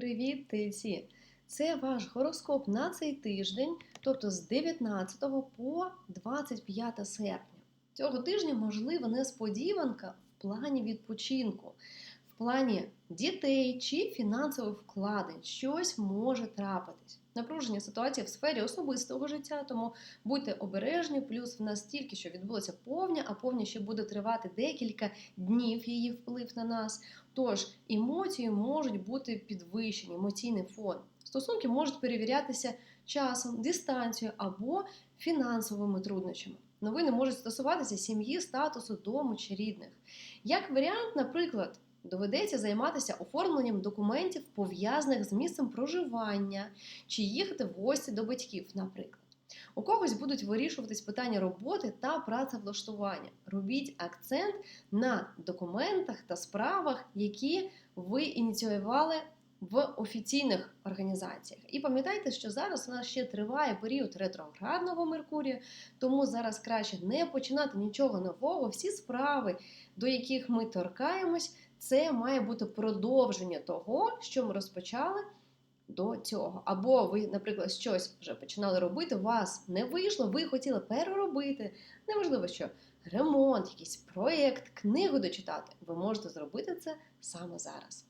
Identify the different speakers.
Speaker 1: Привіт, тельці! Це ваш гороскоп на цей тиждень, тобто з 19 по 25 серпня. Цього тижня можлива несподіванка в плані відпочинку, плані дітей чи фінансових вкладень. Щось може трапитись. Напруження ситуації в сфері особистого життя, тому будьте обережні. Плюс в нас тільки що відбулася повня, а повня ще буде тривати декілька днів її вплив на нас. Тож емоції можуть бути підвищені, емоційний фон. Стосунки можуть перевірятися часом, дистанцією або фінансовими труднощами. Новини можуть стосуватися сім'ї, статусу, дому чи рідних. Як варіант, наприклад, доведеться займатися оформленням документів, пов'язаних з місцем проживання, чи їхати в гості до батьків, наприклад. У когось будуть вирішуватись питання роботи та працевлаштування. Робіть акцент на документах та справах, які ви ініціювали в офіційних організаціях. І пам'ятайте, що зараз у нас ще триває період ретроградного Меркурія, тому зараз краще не починати нічого нового. Всі справи, до яких ми торкаємось, це має бути продовження того, що ми розпочали. До цього, або ви, наприклад, щось вже починали робити, у вас не вийшло, ви хотіли переробити. Неважливо, що ремонт, якийсь проєкт, книгу дочитати. Ви можете зробити це саме зараз.